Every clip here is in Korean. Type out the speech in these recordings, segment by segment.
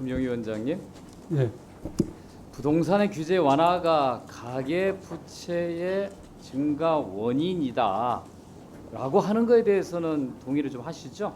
금융위원장님, 예, 부동산의 규제 완화가 가계 부채의 증가 원인이다라고 하는 거에 대해서는 동의를 좀 하시죠?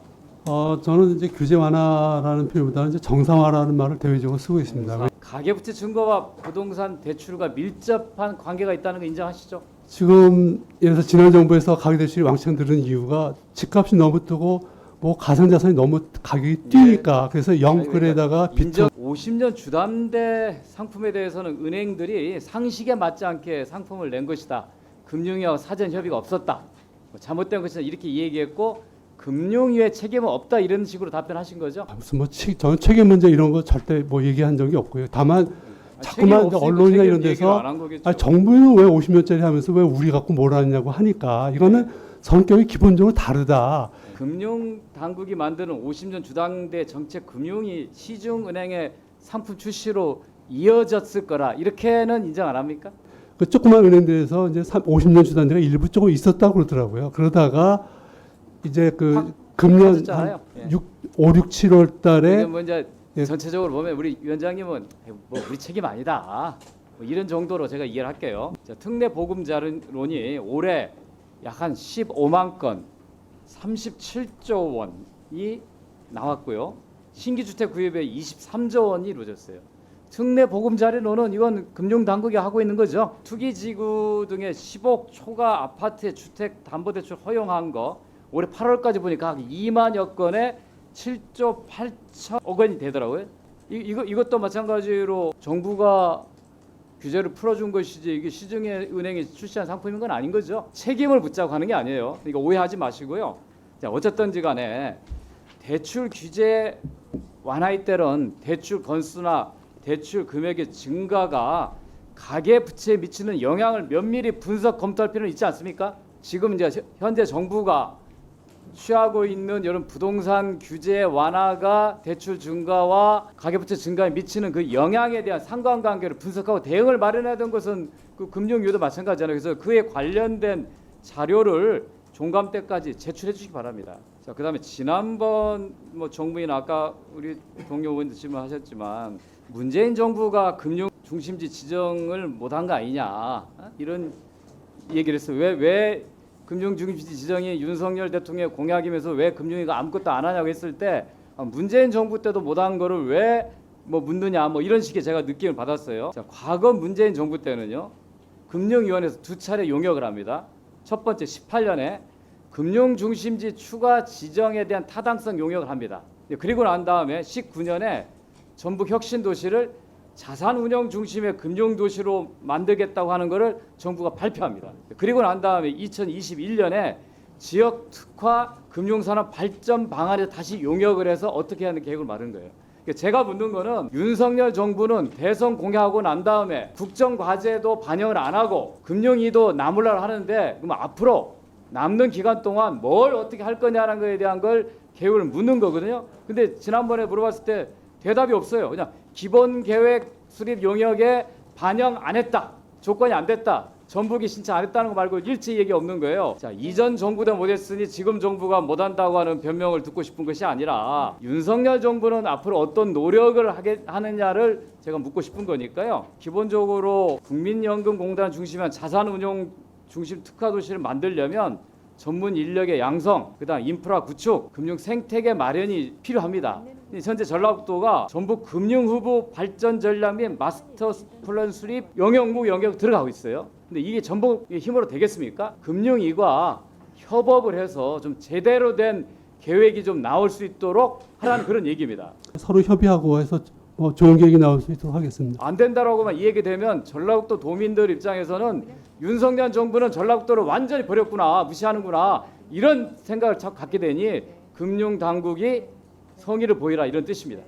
어, 저는 이제 규제 완화라는 표현보다는 이제 정상화라는 말을 대외적으로 쓰고 있습니다. 가계 부채 증가와 부동산 대출과 밀접한 관계가 있다는 거 인정하시죠? 지금 예를 들어 지난 정부에서 가계대출이 왕창 들은 이유가 집값이 너무 뜨고 뭐 가상자산이 너무 가격이 뛰니까 그래서 영끌에다가 예. 인정 비트 50년 주담대 상품에 대해서는 은행들이 상식에 맞지 않게 상품을 낸 것이다. 금융위와 사전 협의가 없었다. 뭐 잘못된 것이다 이렇게 얘기했고 금융위의 책임은 없다 이런 식으로 답변하신 거죠? 무슨 뭐 치, 저는 책임 문제 이런 거 절대 뭐 얘기한 적이 없고요. 다만 아, 자꾸만 책임 없으니까 언론이나 이런 데서. 아, 정부는 왜 50년짜리 하면서 왜 우리 갖고 뭘 하느냐고 하니까 이거는 성격이 기본적으로 다르다. 금융 당국이 만드는 50년 주당대 정책 금융이 시중은행의 상품 출시로 이어졌을 거라 이렇게는 인정 안 합니까? 그 조그만 은행들에서 이제 50년 주단제가 일부 조금 있었다고 그러더라고요. 그러다가 이제 그확 금년. 예. 한 6, 5, 6, 7월 이게 달에 뭐 이제 예. 전체적으로 보면 우리 위원장님은 뭐 우리 책임 아니다. 뭐 이런 정도로 제가 이해를 할게요. 자, 특례 보금자료론이 올해 약 한 15만 건, 37조 원이 나왔고요. 신규 주택 구입에 23조 원이 이루어졌어요. 특례 보금자료론은 이건 금융 당국이 하고 있는 거죠. 투기지구 등의 10억 초과 아파트의 주택 담보대출 허용한 거 올해 8월까지 보니까 한 2만여 건에 7조 8천억 원이 되더라고요. 이, 이거 이것도 마찬가지로 정부가 규제를 풀어준 것이지 이게 시중에 은행이 출시한 상품인 건 아닌 거죠. 책임을 묻자고 하는 게 아니에요. 그러니까 오해하지 마시고요. 자 어쨌든지 간에 대출 규제 완화에 따른 대출 건수나 대출 금액의 증가가 가계 부채에 미치는 영향을 면밀히 분석 검토할 필요는 있지 않습니까? 지금 이제 현재 정부가 취하고 있는 이런 부동산 규제 완화가 대출 증가와 가계부채 증가에 미치는 그 영향에 대한 상관관계를 분석하고 대응을 되는 것은 그 금융위도 마찬가지잖아요. 그래서 그에 관련된 자료를 종감 때까지 제출해 주시기 바랍니다. 자, 그다음에 지난번 뭐 정부인 아까 우리 동료 의원도 질문하셨지만 문재인 정부가 금융 중심지 지정을 못한 거 아니냐 어? 이런 얘기를 했어요. 왜 왜 금융 중심지 지정이 윤석열 대통령의 공약이면서 왜 금융위가 아무것도 안 하냐고 했을 때 아, 문재인 정부 때도 못한 거를 왜 뭐 묻느냐 뭐 이런 식의 제가 느낌을 받았어요. 자, 과거 문재인 정부 때는요. 금융위원회에서 두 차례 용역을 합니다. 첫 번째 18년에 금융 중심지 추가 지정에 대한 타당성 용역을 합니다. 네, 그리고 난 다음에 19년에 전북 혁신 도시를 자산 운영 중심의 금융 도시로 만들겠다고 하는 것을 정부가 발표합니다. 그리고 난 다음에 2021년에 지역 특화 금융산업 발전 방안에 다시 용역을 해서 어떻게 하는 계획을 마련 거예요. 그러니까 제가 묻는 거는 윤석열 정부는 대선 공약하고 난 다음에 국정 과제도 반영을 안 하고 금융위도 나몰라를 하는데 그럼 앞으로 남는 기간 동안 뭘 어떻게 할 거냐는 거에 대한 걸 계획을 묻는 거거든요. 근데 지난번에 물어봤을 때 대답이 없어요. 그냥 기본 계획 수립 용역에 반영 안 했다. 조건이 안 됐다. 전북이 신청 안 했다는 거 말고 일체 얘기 없는 거예요. 자, 이전 정부 때 못 했으니 지금 정부가 못 한다고 하는 변명을 듣고 싶은 것이 아니라 윤석열 정부는 앞으로 어떤 노력을 하게 하느냐를 제가 묻고 싶은 거니까요. 기본적으로 국민연금공단 중심의 자산운용 중심 특화 도시를 만들려면 전문 인력의 양성, 그다음 인프라 구축, 금융 생태계 마련이 필요합니다. 현재 전라북도가 전북 금융 후보 발전 전략 및 마스터 플랜 수립 영역국 영역 들어가고 있어요. 근데 이게 전북의 힘으로 되겠습니까? 금융위가 협업을 해서 좀 제대로 된 계획이 좀 나올 수 있도록 하라는 그런 얘기입니다. 서로 협의하고 해서 뭐 좋은 계획이 나올 수 있도록 하겠습니다. 안 된다라고만 이 얘기 되면 전라북도 도민들 입장에서는 윤석열 정부는 전라북도를 완전히 버렸구나 무시하는구나 이런 생각을 자꾸 갖게 되니 금융 당국이 성의를 보이라 이런 뜻입니다.